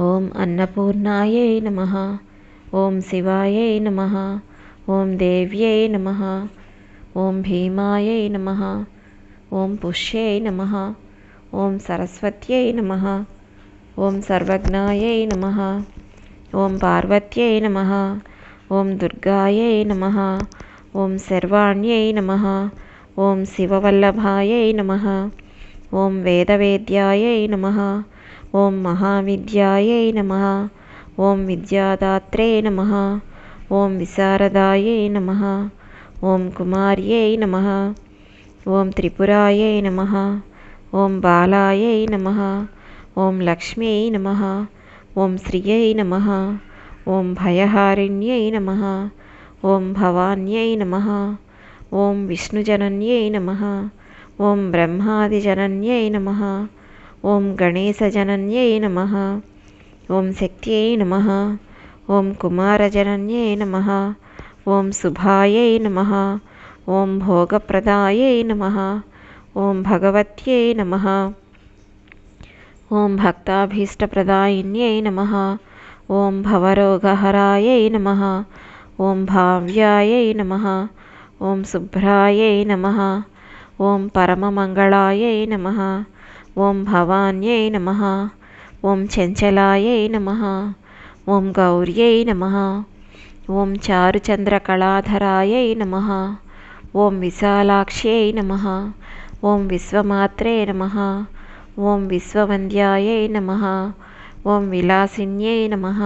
ఓం అన్నపూర్ణాయై నమ ఓం శివాయై నమ ఓం దేవ్యై నమ ఓం భీమాయై నమ ఓం పుష్యై నమ ఓం సరస్వత్యై నమ ఓం సర్వజ్ఞాయై నమ ఓం పార్వత్యై నమ ఓం దుర్గాయై నమ ఓం శర్వాణ్యై నమ ఓం శివవల్లభాయై నమ ఓం వేదవేద్యాయై నమ ॐ महाविद्यायै नमः ॐ विद्यादात्रे नमः ॐ विशारदायै नमः ॐ कुमार्यै नमः ॐ त्रिपुरायै नमः ॐ बालायै नमः ॐ लक्ष्म्यै नमः ॐ श्रियै नमः ॐ भयहारिण्यै नमः ॐ भवान्यै नमः ॐ विष्णुजनन्यै नमः ॐ ब्रह्मादिजनन्यै नमः ॐ गणेशजनन्यै नमः ॐ शक्त्यै नमः ॐ कुमारजनन्यै नमः ॐ शुभायै नमः ॐ भोगप्रदायै नमः ॐ भगवत्यै नमः ॐ भक्ताभीष्टप्रदायिन्यै नमः ॐ भवरोगहरायै नमः ॐ भाव्यायै नमः ॐ शुभ्रायै नमः ॐ परममङ्गलायै नमः ॐ भवान्यै नमः ॐ चञ्चलायै नमः ॐ गौर्यै नमः ॐ चारुचन्द्रकलाधरायै नमः ॐ विशालाक्ष्यै नमः ॐ विश्वमात्रे नमः ॐ विश्ववन्द्यायै नमः ॐ विलासिन्यै नमः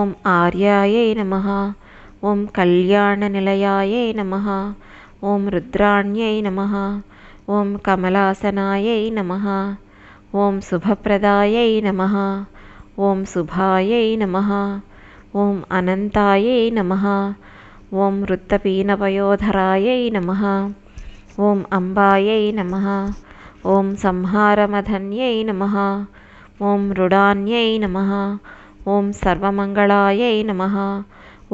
ॐ आर्यायै नमः ॐ कल्याणनिलयायै नमः ॐ रुद्राण्यै नमः ॐ कमलासनायै नमः ॐ शुभप्रदायै नमः ॐ शुभायै नमः ॐ अनन्तायै नमः ॐ रुपीनपयोधराय नमः ॐ अम्बायै नमः ॐ संहारमधन्यै नमः ॐ रुडान्यै नमः ॐ सर्वमङ्गलायै नमः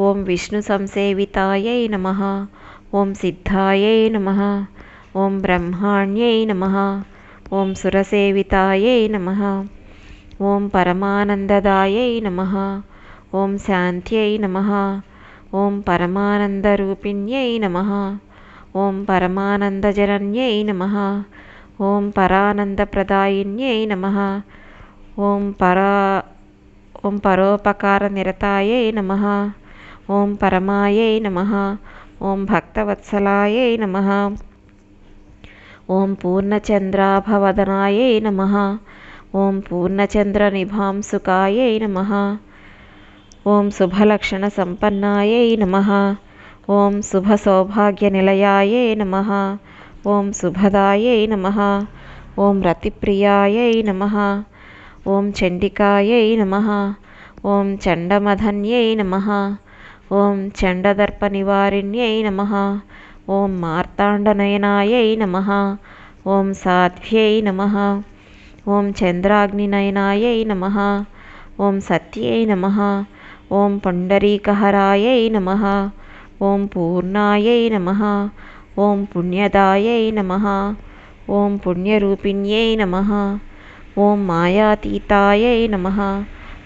ॐ विष्णुसंसेवितायै नमः ॐ सिद्धायै नमः ఓం బ్రహ్మాణ్యై నమ. ఓం సురసేవితాయై నమ. ఓం పరమానందదాయై నమ. ఓం శాంత్యై నమ. ఓం పరమానందరూపిణ్యై నమ. ఓం పరమానందజరణ్యై నమ. ఓం పరానందప్రదాయిన్యై నమ. ఓం పరా ఓం పరోపకార నిరతాయై నమ. ఓం పరమాయై నమ. ఓం భక్తవత్సలాయై నమ. ఓం పూర్ణచంద్రాభవదనాయై నమ. ఓం పూర్ణచంద్ర పూర్ణచంద్రనిభాంసుకాయై నమ. ఓం శుభలక్షణ శుభలక్షణసంపన్నాయై నమ. ఓం శుభ సౌభాగ్య శుభసౌభాగ్యనిలయాయై నమ. ఓం శుభదాయై నమ. ఓం రతిప్రియాయై నమ. ఓం చండికాయై నమ. ఓం చండమధన్యై నమ. ఓం చండదర్ప నివారిణ్యై నమ. ఓం మార్తాండనయనాయై నమ ఓం సాధ్వ్యై నమ ఓం చంద్రాగ్నినయనాయై నమ ఓం సత్యై నమ ఓం పుండరీకహరాయై నమ ఓం పూర్ణాయై నమ ఓం పుణ్యదాయై నమ ఓం పుణ్యరూపిణ్యై నమ ఓం మాయాతీతాయై నమ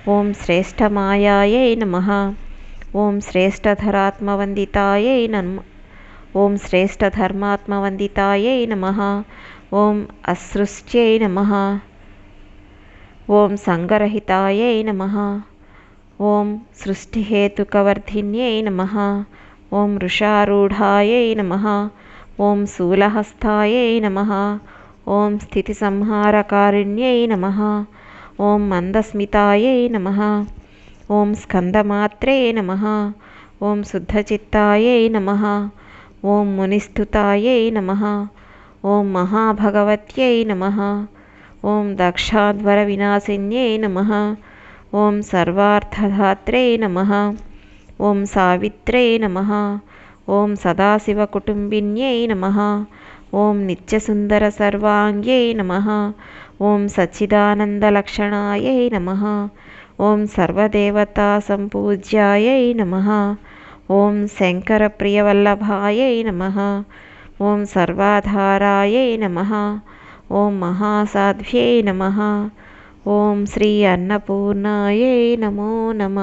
ఓం శ్రేష్టమాయాయై నమ ఓం శ్రేష్టధరాత్మవందితాయై నమ ఓం శ్రేష్టధర్మాత్మవందితాయై నమ. ఓం అసృష్ట్యై నమ. ఓం సంగరహితాయై నమ. ఓం సృష్టిహేతుకవర్ధిన్యై నమ. ఓం వృషారూఢాయై నమ. ఓం శూలహస్తాయై నమ. ఓం స్థితిసంహారకారిణ్యై నమ. ఓం మందస్మితాయై నమ. ఓం స్కందమాత్రే నమ. ఓం శుద్ధచిత్తాయై నమ. ఓం మునిస్థుతాయై నమ. ఓం మహాభగవత్యై నమ. ఓం దక్షాధ్వర వినాశిన్యై నమ. ఓం సర్వార్థధాత్రే నమ. ఓం సావిత్రే నమ. ఓం సదాశివకుటుంబిన్యై నమ. ఓం నిత్యసుందర సర్వాంగ్యై నమ. ఓం సచ్చిదానందలక్షణాయై నమ. ఓం సర్వదేవతాసంపూజ్యాయై నమ. ఓం శంకర శంకరప్రియవల్లభాయై నమ. ఓం సర్వాధారాయై నమ. ఓం మహాసాధ్వ్యై నమ. ఓం శ్రీ అన్నపూర్ణాయై నమో నమ.